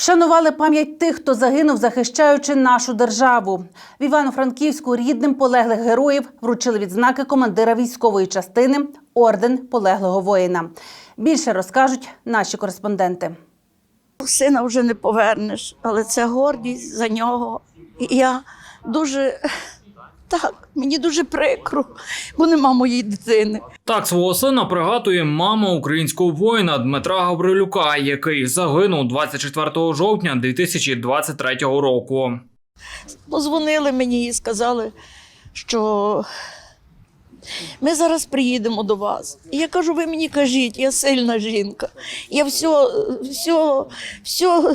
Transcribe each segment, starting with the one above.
Вшанували пам'ять тих, хто загинув, захищаючи нашу державу. В Івано-Франківську рідним полеглих героїв вручили відзнаки командира військової частини орден полеглого воїна. Більше розкажуть наші кореспонденти. Сина вже не повернеш, але це гордість за нього. І я дуже так, мені дуже прикро, бо нема моєї дитини. Так свого сина пригадує мама українського воїна Дмитра Гаврилюка, який загинув 24 жовтня 2023 року. Позвонили мені і сказали, що ми зараз приїдемо до вас. І я кажу, ви мені кажіть, я сильна жінка. Я все, все, все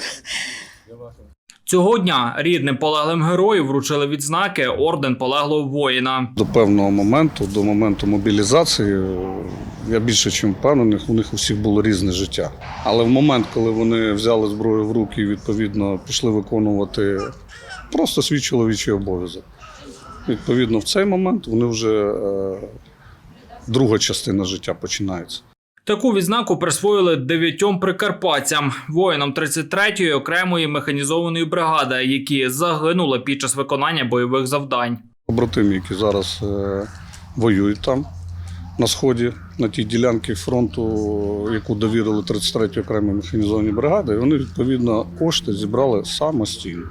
Цього дня рідним полеглим героїв вручили відзнаки орден полеглого воїна. До певного моменту, до моменту мобілізації, я більше чим впевнений, у них у всіх було різне життя. Але в момент, коли вони взяли зброю в руки і відповідно пішли виконувати просто свій чоловічий обов'язок. Відповідно, в цей момент вони вже е, друга частина життя починається. Таку відзнаку присвоїли дев'ятьом прикарпатцям, воїнам 33-ї окремої механізованої бригади, які загинули під час виконання бойових завдань. Побратими, які зараз е, воюють там на сході, на тій ділянці фронту, яку довірили 33-й окремій механізованій бригаді, і вони відповідно кошти зібрали самостійно.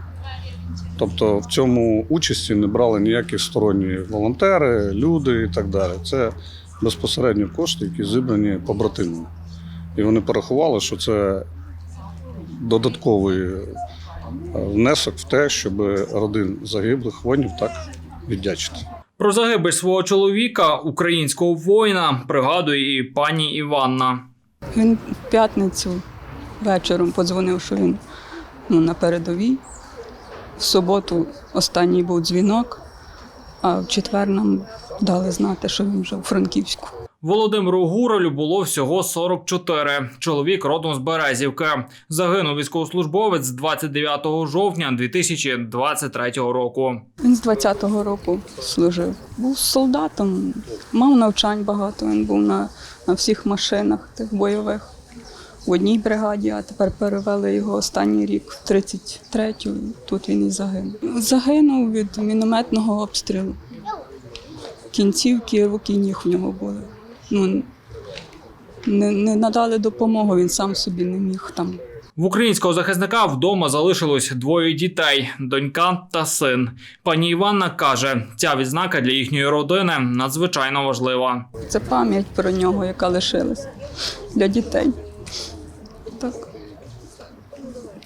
Тобто в цьому участі не брали ніякі сторонні волонтери, люди і так далі. Це безпосередньо кошти, які зібрані побратимами. І вони порахували, що це додатковий е, внесок в те, щоб родин загиблих воїнів так віддячити. Про загибель свого чоловіка, українського воїна, пригадує і пані Іванна. Він в п'ятницю вечором подзвонив, що він ну, на передовій. В суботу останній був дзвінок, а в четвер нам дали знати, що він вже у Франківську. Володимиру Гуралю було всього 44. Чоловік родом з Березівки. Загинув військовослужбовець 29 жовтня 2023 року. Він з 20-го року служив. Був солдатом, мав навчань багато. Він був на, на всіх машинах тих бойових в одній бригаді, а тепер перевели його останній рік в 33-ю. Тут він і загинув. Загинув від мінометного обстрілу. Кінцівки руки ніг в нього були. Ну, не, не надали допомогу, він сам собі не міг там В українського захисника вдома залишилось двоє дітей: донька та син. Пані Іванна каже, ця відзнака для їхньої родини надзвичайно важлива. Це пам'ять про нього, яка лишилась для дітей. Так.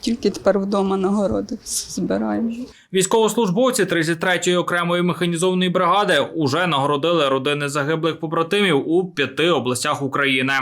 Тільки тепер вдома нагороди збираємо. Військовослужбовці 33-ї окремої механізованої бригади уже нагородили родини загиблих побратимів у п'яти областях України.